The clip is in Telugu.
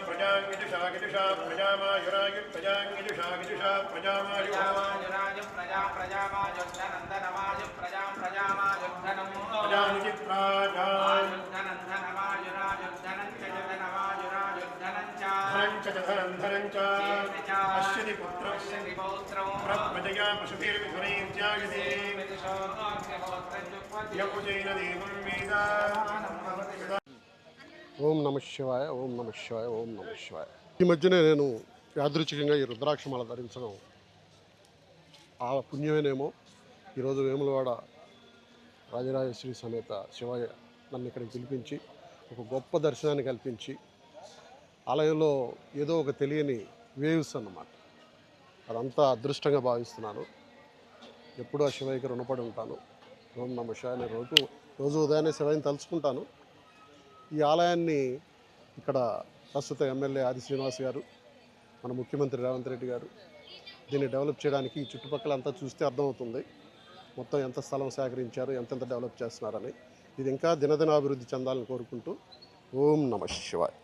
ప్రజాంగిజుషా గిజుషా ప్రజామాయురాయు ప్రజాంగిజుషా గిజుషా ప్రజామాయు ప్రజామాయురాజు ప్రజా ప్రజామాయుద్ధనందనమాయు ప్రజా ప్రజామాయుద్ధనము ప్రజానిజి ప్రాజాన్ ఆయుద్ధనంధనమాయురాయుద్ధనంచ ధనం చ ధనం ధనం చ పశ్యతి పుత్రం ప్రజయా పశుభిర్మిథునైర్జాయతే యకుజైన దేవం వేద ఓం నమ శివాయ ఓం నమ శివాయ ఓం నమ శివాయ. ఈ మధ్యనే నేను యాదృచ్ఛికంగా ఈ రుద్రాక్షమాల ధరించడం ఆ పుణ్యమేనేమో. ఈరోజు వేములవాడ రాజరాజేశ్వరి సమేత శివయ్య నన్ను ఇక్కడికి పిలిపించి ఒక గొప్ప దర్శనాన్ని కల్పించి ఆలయంలో ఏదో ఒక తెలియని వేవ్స్ అన్నమాట. అదంతా అదృష్టంగా భావిస్తున్నాను. ఎప్పుడూ ఆ శివయ్యకి రుణపడి ఉంటాను. ఓం నమ శివాయ నేను రోజు రోజు ఉదయాన్నే శివయ్యని తలుచుకుంటాను. ఈ ఆలయాన్ని ఇక్కడ ప్రస్తుత ఎమ్మెల్యే ఆది శ్రీనివాస్ గారు మన ముఖ్యమంత్రి రేవంత్ రెడ్డి గారు దీన్ని డెవలప్ చేయడానికి ఈ చుట్టుపక్కల అంతా చూస్తే అర్థమవుతుంది. మొత్తం ఎంత స్థలం సేకరించారు ఎంతెంత డెవలప్ చేస్తున్నారని. ఇది ఇంకా దినదినాభివృద్ధి చెందాలని కోరుకుంటూ ఓం నమ శివాయ్.